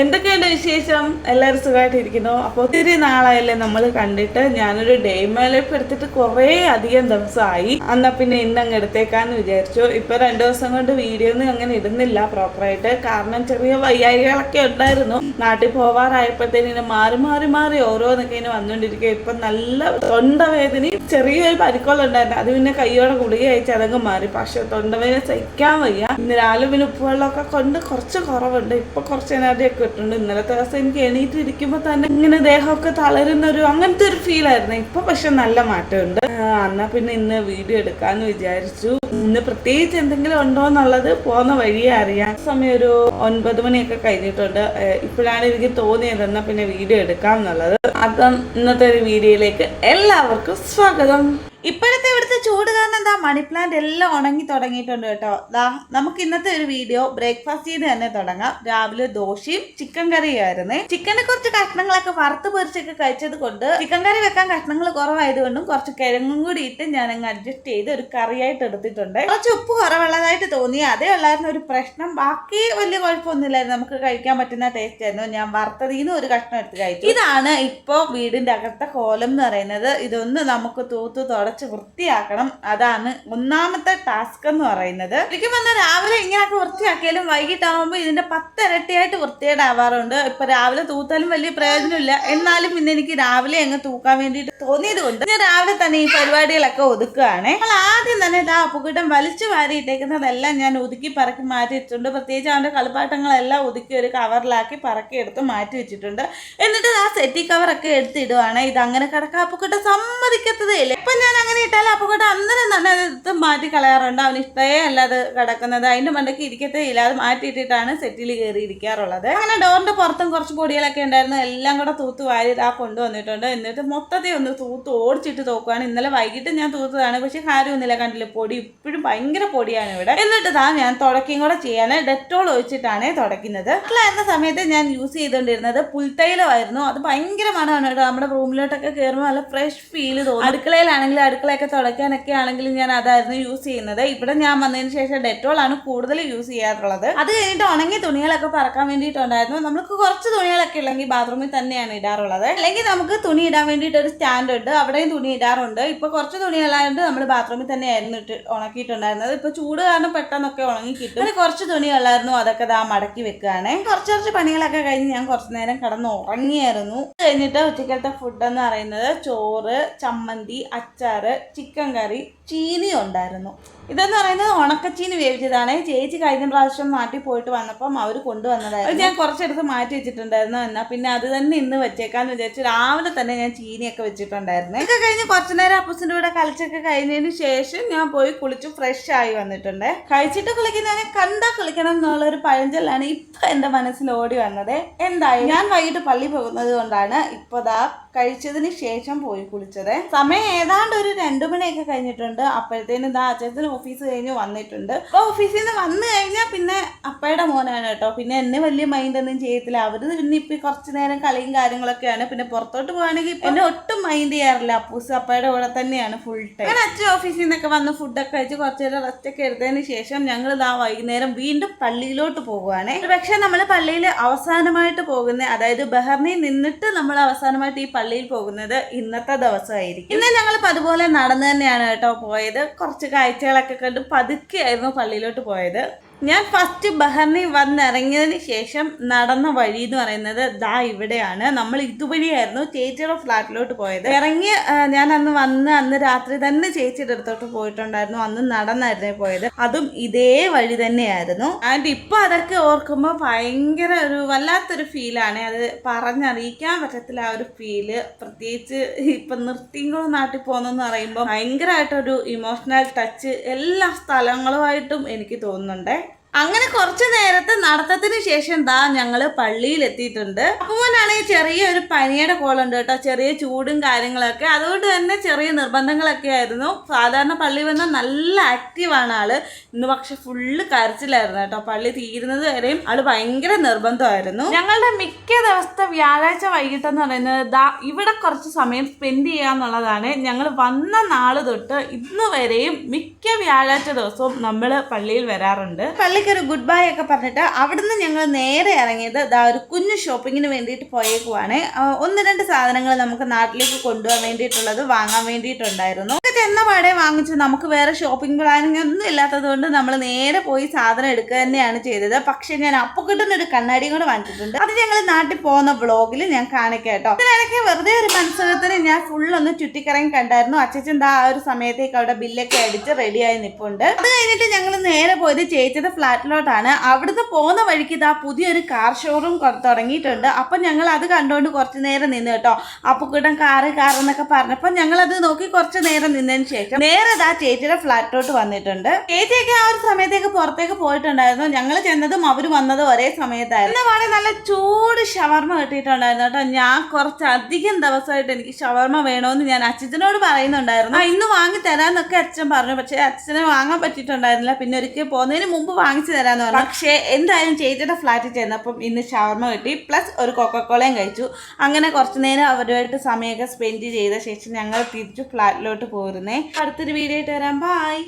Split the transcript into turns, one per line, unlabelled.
എന്തൊക്കെയുണ്ട് വിശേഷം? എല്ലാവരും സുഖമായിട്ടിരിക്കുന്നു. അപ്പോൾ ഒത്തിരി നാളായല്ലേ നമ്മൾ കണ്ടിട്ട്? ഞാനൊരു ഡേ ലൈഫ് എടുത്തിട്ട് കുറേ അധികം ദിവസമായി. അന്നാ പിന്നെ ഇന്നങ്ങ് എടുത്തേക്കാന്ന് വിചാരിച്ചു. ഇപ്പൊ രണ്ടു ദിവസം കൊണ്ട് വീഡിയോ ഒന്നും അങ്ങനെ ഇടുന്നില്ല പ്രോപ്പറായിട്ട് കാരണം ചെറിയ വയ്യായികളൊക്കെ ഉണ്ടായിരുന്നു. നാട്ടിൽ പോവാറായപ്പോഴത്തേന് മാറി മാറി മാറി ഓരോന്നൊക്കെ ഇങ്ങനെ വന്നുകൊണ്ടിരിക്കുക ഇപ്പൊ നല്ല തൊണ്ടവേദനയും ചെറിയൊരു പരിക്കോളുണ്ടായിരുന്നു അത് പിന്നെ കൈയോടെ ഗുളിക അയച്ച് അതങ്ങ് മാറി. പക്ഷെ തൊണ്ടവേദന സഹിക്കാൻ വയ്യ. ഇന്ന് രാവിലെ പിന്നെ ഉപ്പുവെള്ളമൊക്കെ കൊണ്ട് കുറച്ച് കുറവുണ്ട്. ഇപ്പൊ കുറച്ച് എനർജി കിട്ടുന്നുണ്ട് ഇന്നലത്തെ ദിവസം എനിക്ക് എണീറ്റിരിക്കുമ്പോ തന്നെ ഇങ്ങനെ ദേഹമൊക്കെ തളരുന്ന ഒരു അങ്ങനത്തെ ഒരു ഫീൽ ആയിരുന്നു. ഇപ്പൊ പക്ഷെ നല്ല മാറ്റമുണ്ട്. എന്നാ പിന്നെ ഇന്ന് വീഡിയോ എടുക്കാന്ന് വിചാരിച്ചു. ഇന്ന് പ്രത്യേകിച്ച് എന്തെങ്കിലും ഉണ്ടോ എന്നുള്ളത് പോകുന്ന വഴിയെ അറിയാം സമയം ഒരു ഒൻപത് മണിയൊക്കെ കഴിഞ്ഞിട്ടുണ്ട്. ഇപ്പോഴാണ് എനിക്ക് തോന്നിയത് എന്നാ പിന്നെ വീഡിയോ എടുക്കാം എന്നുള്ളത്. അപ്പം ഇന്നത്തെ ഒരു വീഡിയോയിലേക്ക് എല്ലാവർക്കും സ്വാഗതം. ഇപ്പോഴത്തെ ഇവിടുത്തെ ചൂട് കാരണം എന്താ മണി പ്ലാന്റ് എല്ലാം ഉണങ്ങി തുടങ്ങിയിട്ടുണ്ട് കേട്ടോ. ദാ നമുക്ക് ഇന്നത്തെ ഒരു വീഡിയോ ബ്രേക്ക്ഫാസ്റ്റ് ചെയ്ത് തന്നെ തുടങ്ങാം. രാവിലെ ദോശയും ചിക്കൻ കറിയായിരുന്നേ. ചിക്കനെ കുറച്ച് കഷ്ണങ്ങളൊക്കെ വറുത്ത് പൊരിച്ചൊക്കെ കഴിച്ചത് കൊണ്ട് ചിക്കൻ കറി വെക്കാൻ കഷ്ണങ്ങൾ കുറവായതുകൊണ്ടും കുറച്ച് കിഴങ്ങും കൂടി ഇട്ട് ഞാൻ അങ്ങ് അഡ്ജസ്റ്റ് ചെയ്ത് ഒരു കറിയായിട്ട് എടുത്തിട്ടുണ്ട്. കുറച്ച് ഉപ്പ് കുറവുള്ളതായിട്ട് തോന്നി. അതേ ഉള്ളായിരുന്നു ഒരു പ്രശ്നം. ബാക്കി വലിയ കുഴപ്പമൊന്നുമില്ലായിരുന്നു. നമുക്ക് കഴിക്കാൻ പറ്റുന്ന ടേസ്റ്റ് ആയിരുന്നു. ഞാൻ വറുത്തതിൽ നിന്ന് ഒരു കഷ്ണം എടുത്ത് കഴിച്ചു. ഇതാണ് ഇപ്പോ വീടിന്റെ അകത്തെ കോലം എന്ന് പറയുന്നത്. ഇതൊന്ന് നമുക്ക് തൂത്ത് തുടച്ച് വൃത്തിയാക്കണം. അതാണ് ഒന്നാമത്തെ ടാസ്ക് എന്ന് പറയുന്നത് ശരിക്കും പറഞ്ഞാൽ രാവിലെ ഇങ്ങനെയൊക്കെ വൃത്തിയാക്കിയാലും വൈകിട്ടാവുമ്പോൾ ഇതിന്റെ പത്തിരട്ടിയായിട്ട് വൃത്തികേടാവാറുണ്ട്. ഇപ്പൊ രാവിലെ തൂത്താലും വലിയ പ്രയോജനമില്ല. എന്നാലും പിന്നെ എനിക്ക് രാവിലെ അങ്ങ് തൂക്കാൻ വേണ്ടിയിട്ട് തോന്നിയത് കൊണ്ട് ഞാൻ രാവിലെ തന്നെ ഈ പരിപാടികളൊക്കെ ഒതുക്കുകയാണ്. നമ്മൾ ആദ്യം തന്നെ ഇതാ അപ്പുകൂട്ടം വലിച്ചു വാരിയിട്ടേക്കുന്നതെല്ലാം ഞാൻ ഒതുക്കി പറക്കി മാറ്റിയിട്ടുണ്ട്. പ്രത്യേകിച്ച് അവന്റെ കളിപ്പാട്ടങ്ങളെല്ലാം ഒതുക്കി ഒരു കവറിലാക്കി പറക്കി എടുത്ത് മാറ്റി വെച്ചിട്ടുണ്ട്. എന്നിട്ട് ആ സെറ്റി കവറൊക്കെ എടുത്തിടുവാണ്. ഇത് അങ്ങനെ കിടക്കാൻ അപ്പുക്കുട്ടൻ സമ്മതിക്കത്തതേ ഇല്ല ഇപ്പൊ ഞാൻ അങ്ങനെ ഇട്ടാൽ അപ്പുക്കുട്ടൻ അന്നേരം തന്നെ അത് മാറ്റി കളയാറുണ്ട്. അവന് ഇഷ്ടമേ അല്ല അത് കിടക്കുന്നത്. അതിന്റെ മണ്ടയ്ക്ക് ഇരിക്കത്തേ ഇല്ല. അത് മാറ്റിയിട്ടിട്ടാണ് സെറ്റിൽ കയറി ഇരിക്കാറുള്ളത്. അങ്ങനെ ഡോറിന്റെ പുറത്തും കുറച്ച് പൊടികളൊക്കെ ഉണ്ടായിരുന്നു. എല്ലാം കൂടെ തൂത്ത് വാരി ആ കൊണ്ടുവന്നിട്ടുണ്ട് എന്നിട്ട് മൊത്തത്തിൽ ഒന്ന് തൂത്ത് ഓടിച്ചിട്ട് തോക്കുകയാണ് ഇന്നലെ വൈകിട്ട് ഞാൻ തൂത്തതാണ്. പക്ഷെ കാര്യമൊന്നുമില്ല കണ്ടില്ല? പൊടി ഇപ്പോഴും ഭയങ്കര പൊടിയാണ് ഇവിടെ. എന്നിട്ട് താ ഞാൻ തുടക്കുകയും കൂടെ ചെയ്യാൻ ഡെറ്റോൾ ഒഴിച്ചിട്ടാണ് തുടയ്ക്കുന്നത്. വീട്ടിലായിരുന്ന സമയത്ത് ഞാൻ യൂസ് ചെയ്തുകൊണ്ടിരുന്നത് പുൽത്തൈലമായിരുന്നു. അത് ഭയങ്കര മണമാണ് കേട്ടോ. നമ്മുടെ റൂമിലോട്ടൊക്കെ കയറുമ്പോൾ നല്ല ഫ്രഷ് ഫീൽ തോന്നും. അടുക്കളയിലാണെങ്കിലും അടുക്കളയൊക്കെ തുടയ്ക്കാനൊക്കെ ആണെങ്കിലും ഞാൻ അതായിരുന്നു യൂസ് ചെയ്യുന്നത്. ഇവിടെ ഞാൻ വന്നതിന് ശേഷം ഡെറ്റോൾ ആണ് കൂടുതൽ യൂസ് ചെയ്യാറുള്ളത്. അത് കഴിഞ്ഞിട്ട് ഉണങ്ങിയ തുണികളൊക്കെ പറക്കാൻ വേണ്ടിയിട്ടുണ്ടായിരുന്നു. നമുക്ക് കുറച്ച് തുണികളൊക്കെ ഉള്ളെങ്കിൽ ബാത്റൂമിൽ തന്നെയാണ് ഇടാറുള്ളത്. അല്ലെങ്കിൽ നമുക്ക് തുണി ഇടാൻ വേണ്ടിയിട്ട് ഒരു സ്റ്റാൻഡ് ഉണ്ട്. അവിടെയും തുണി ഇടാറുണ്ട്. ഇപ്പൊ കുറച്ച് തുണികളായതുകൊണ്ട് നമ്മൾ ബാത്റൂമിൽ തന്നെയായിരുന്നു ഇട്ട് ഉണക്കിയിട്ടുണ്ടായിരുന്നത്. ഇപ്പൊ ചൂട് കാരണം പെട്ടെന്നൊക്കെ ഉണങ്ങി കിട്ടും. പിന്നെ കുറച്ച് തുണികളായിരുന്നു അതൊക്കെ ദാ മടക്കി വെക്കുകയാണ് കുറച്ച് കുറച്ച് പണികളൊക്കെ കഴിഞ്ഞ് ഞാൻ കുറച്ച് നേരം കടന്ന് ഉറങ്ങിയായിരുന്നു. കഴിഞ്ഞിട്ട് ഉച്ചക്കലത്തെ ഫുഡ് എന്ന് പറയുന്നത് ചോറ് ചമ്മന്തി അച്ചാറ് ചിക്കൻ കറി ചീനി ഉണ്ടായിരുന്നു ഇതെന്ന് പറയുന്നത് ഉണക്കച്ചീനി വേവിച്ചതാണ്. ചേച്ചി കഴിഞ്ഞ പ്രാവശ്യം നാട്ടിൽ പോയിട്ട് വന്നപ്പം അവർ കൊണ്ടുവന്നതായിരുന്നു. ഞാൻ കുറച്ചെടുത്ത് മാറ്റി വെച്ചിട്ടുണ്ടായിരുന്നു എന്നാൽ പിന്നെ അത് തന്നെ ഇന്ന് വെച്ചേക്കാന്ന് വിചാരിച്ചു രാവിലെ തന്നെ ഞാൻ ചീനിയൊക്കെ വെച്ചിട്ടുണ്ടായിരുന്നു. ഇതൊക്കെ കഴിഞ്ഞ് കുറച്ചു നേരം അപ്പസിന്റെ കൂടെ കളിച്ചൊക്കെ കഴിഞ്ഞതിന് ശേഷം ഞാൻ പോയി കുളിച്ച് ഫ്രഷ് ആയി വന്നിട്ടുണ്ട്. കഴിച്ചിട്ട് കുളിക്കുന്നതിനെ കണ്ടാ കുളിക്കണം എന്നുള്ള ഒരു പഴഞ്ചൊല്ലാണ് ഇപ്പം എന്റെ മനസ്സിൽ ഓടി വന്നത്. എന്തായാലും ഞാൻ വൈകിട്ട് പള്ളി പോകുന്നത് കൊണ്ടാണ്. ഇപ്പോൾ ദാ കഴിച്ചതിന് ശേഷം പോയി കുളിച്ചത്. സമയം ഏതാണ്ട് ഒരു രണ്ടു മണിയൊക്കെ കഴിഞ്ഞിട്ടുണ്ട്. അപ്പോഴത്തേനും ഇതാ അച്ഛത്തിന് ഓഫീസ് കഴിഞ്ഞ് വന്നിട്ടുണ്ട്. അപ്പൊ ഓഫീസിൽ നിന്ന് വന്നു കഴിഞ്ഞാൽ പിന്നെ അപ്പയുടെ മോനാണ് കേട്ടോ. പിന്നെ എന്നെ വലിയ മൈൻഡ് ഒന്നും ചെയ്യത്തില്ല. അവർ പിന്നെ ഇപ്പൊ കുറച്ച് നേരം കളിയും കാര്യങ്ങളൊക്കെയാണ്. പിന്നെ പുറത്തോട്ട് പോകാണെങ്കിൽ എന്നെ ഒട്ടും മൈൻഡ് ചെയ്യാറില്ല. അപ്പൂസ് അപ്പയുടെ കൂടെ തന്നെയാണ് ഫുൾ ടൈം അങ്ങനെ അച്ഛൻ ഓഫീസിൽ നിന്നൊക്കെ വന്ന് ഫുഡൊക്കെ കഴിച്ച് കുറച്ച് നേരം റെസ്റ്റ് ഒക്കെ എടുത്തതിന് ശേഷം ഞങ്ങൾ ഇതാ വൈകുന്നേരം വീണ്ടും പള്ളിയിലോട്ട് പോകുവാണ്. പക്ഷെ നമ്മൾ പള്ളിയിൽ അവസാനമായിട്ട് പോകുന്ന അതായത് ബഹറിനിൽ നിന്നിട്ട് നമ്മൾ അവസാനമായിട്ട് ഈ പള്ളിയിൽ പോകുന്നത് ഇന്നത്തെ ദിവസമായിരിക്കും. ഇന്ന് ഞങ്ങൾ അതുപോലെ നടന്നു തന്നെയാണ് കേട്ടോ പോയത്. കുറച്ച് കാഴ്ചകളൊക്കെ കണ്ട് പതുക്കെയായിരുന്നു പള്ളിയിലോട്ട് പോയത്. ഞാൻ ഫസ്റ്റ് ബഹറിനി വന്നിറങ്ങിയതിന് ശേഷം നടന്ന വഴി എന്ന് പറയുന്നത് ദാ ഇവിടെയാണ്. നമ്മൾ ഇതുവഴിയായിരുന്നു ചേച്ചിയുടെ ഫ്ലാറ്റിലോട്ട് പോയത്. ഇറങ്ങി ഞാൻ അന്ന് വന്ന് അന്ന് രാത്രി തന്നെ ചേച്ചിയുടെ അടുത്തോട്ട് പോയിട്ടുണ്ടായിരുന്നു. അന്ന് നടന്നായിരുന്നേ പോയത്. അതും ഇതേ വഴി തന്നെയായിരുന്നു. ആൻഡ് ഇപ്പൊ അതൊക്കെ ഓർക്കുമ്പോൾ ഭയങ്കര ഒരു വല്ലാത്തൊരു ഫീലാണ് അത് പറഞ്ഞറിയിക്കാൻ പറ്റത്തില്ല ആ ഒരു ഫീൽ പ്രത്യേകിച്ച് ഇപ്പൊ നിർത്തിങ്കുളം നാട്ടിൽ പോകുന്നെന്ന് പറയുമ്പോൾ ഭയങ്കരമായിട്ടൊരു ഇമോഷണൽ ടച്ച് എല്ലാ സ്ഥലങ്ങളുമായിട്ടും എനിക്ക് തോന്നുന്നുണ്ട്. അങ്ങനെ കുറച്ചു നേരത്തെ നടത്തത്തിന് ശേഷം ദാ ഞങ്ങൾ പള്ളിയിൽ എത്തിയിട്ടുണ്ട് അപ്പൂനാണെങ്കിൽ ചെറിയൊരു പനിയുടെ കോളുണ്ട് കേട്ടോ. ചെറിയ ചൂടും കാര്യങ്ങളൊക്കെ. അതുകൊണ്ട് തന്നെ ചെറിയ നിർബന്ധങ്ങളൊക്കെ ആയിരുന്നു. സാധാരണ പള്ളി വന്നാൽ നല്ല ആക്റ്റീവാണ് ആൾ. ഇന്ന് പക്ഷെ ഫുള്ള് കരച്ചിലായിരുന്നു കേട്ടോ. പള്ളി തീരുന്നത് വരെയും ആൾ ഭയങ്കര നിർബന്ധമായിരുന്നു. ഞങ്ങളുടെ മിക്ക ദിവസത്തെ വ്യാഴാഴ്ച വൈകിട്ടെന്ന് പറയുന്നത് ദാ ഇവിടെ കുറച്ച് സമയം സ്പെൻഡ് ചെയ്യാന്നുള്ളതാണ് ഞങ്ങൾ വന്ന നാൾ തൊട്ട് ഇന്ന് വരെയും മിക്ക വ്യാഴാഴ്ച ദിവസവും നമ്മൾ പള്ളിയിൽ വരാറുണ്ട്. പള്ളിക്ക് ഒരു ഗുഡ് ബൈ ഒക്കെ പറഞ്ഞിട്ട് അവിടുന്ന് ഞങ്ങൾ നേരെ ഇറങ്ങിയത് ഇതാ ഒരു കുഞ്ഞു ഷോപ്പിങ്ങിന് വേണ്ടിയിട്ട് പോയേക്കുവാണ്. ഒന്ന് രണ്ട് സാധനങ്ങൾ നമുക്ക് നാട്ടിലേക്ക് കൊണ്ടുപോകാൻ വേണ്ടിയിട്ടുള്ളത് വാങ്ങാൻ വേണ്ടിയിട്ടുണ്ടായിരുന്നു. നമുക്ക് ചെന്ന പാടെ വാങ്ങിച്ചു നമുക്ക് വേറെ ഷോപ്പിംഗ് പ്ലാനിങ് ഒന്നും ഇല്ലാത്തത് കൊണ്ട് നമ്മൾ നേരെ പോയി സാധനം എടുക്കുക തന്നെയാണ് ചെയ്തത്. പക്ഷെ ഞാൻ അപ്പൊ കിട്ടുന്ന ഒരു കണ്ണാടിയും കൂടെ വാങ്ങിച്ചിട്ടുണ്ട്. അത് ഞങ്ങൾ നാട്ടിൽ പോകുന്ന വ്ളോഗിൽ ഞാൻ കാണിക്കാം കേട്ടോ. ഇതിനിടയ്ക്ക് വെറുതെ ഒരു മനസ്സുഖത്തിന് ഞാൻ ഫുൾ ഒന്ന് ചുറ്റിക്കറങ്ങി കണ്ടായിരുന്നു. അച്ഛൻ ദാ ആ ഒരു സമയത്തേക്ക് അവിടെ ബില്ലൊക്കെ അടിച്ച് റെഡിയായി നിപ്പുണ്ട്. അത് കഴിഞ്ഞിട്ട് ഞങ്ങൾ നേരെ പോയത് ചേച്ചിയുടെ ഫ്ലാറ്റിലോട്ടാണ് അവിടുന്ന് പോകുന്ന വഴിക്ക് ഇതാ പുതിയൊരു കാർ ഷോറൂം തുടങ്ങിയിട്ടുണ്ട്. അപ്പം ഞങ്ങൾ അത് കണ്ടുകൊണ്ട് കുറച്ച് നേരം നിന്ന് കേട്ടോ. അപ്പുക്കുട്ടൻ കാറ് കാർ എന്നൊക്കെ പറഞ്ഞപ്പോൾ ഞങ്ങൾ അത് നോക്കി കുറച്ച് നേരം നിന്നതിന് ശേഷം നേരെ ഇതാ ചേച്ചിയുടെ ഫ്ലാറ്റിലോട്ട് വന്നിട്ടുണ്ട്. ചേച്ചിയൊക്കെ ആ ഒരു സമയത്തേക്ക് പുറത്തേക്ക് പോയിട്ടുണ്ടായിരുന്നു. ഞങ്ങൾ ചെന്നതും അവർ വന്നതും ഒരേ സമയത്തായിരുന്നു. എന്ന് പറയുന്നത് നല്ല ചൂട് ഷവർമ കിട്ടിയിട്ടുണ്ടായിരുന്നു കേട്ടോ. ഞാൻ കുറച്ചധികം ദിവസമായിട്ട് എനിക്ക് ഷവർമ വേണമെന്ന് ഞാൻ അച്ഛനോട് പറയുന്നുണ്ടായിരുന്നു. ആ ഇന്ന് വാങ്ങി തരാമെന്നൊക്കെ അച്ഛൻ പറഞ്ഞു. പക്ഷേ അച്ഛനെ വാങ്ങാൻ പറ്റിയിട്ടുണ്ടായിരുന്നില്ല. പിന്നെ ഒരിക്കൽ പോകുന്നതിന് മുമ്പ് വാങ്ങിച്ചു തരാന്ന് പറഞ്ഞു. പക്ഷേ എന്തായാലും ചേച്ചിയുടെ ഫ്ലാറ്റിൽ ചെന്നപ്പം ഇന്ന് ഷവർമ കിട്ടി. പ്ലസ് ഒരു കൊക്കക്കോളയും കഴിച്ചു. അങ്ങനെ കുറച്ച് നേരം അവരുമായിട്ട് സമയമൊക്കെ സ്പെൻഡ് ചെയ്ത ശേഷം ഞങ്ങൾ തിരിച്ചു ഫ്ലാറ്റിലോട്ട് പോരുന്നേ. അടുത്തൊരു വീഡിയോ ആയിട്ട് വരാം. ബായ്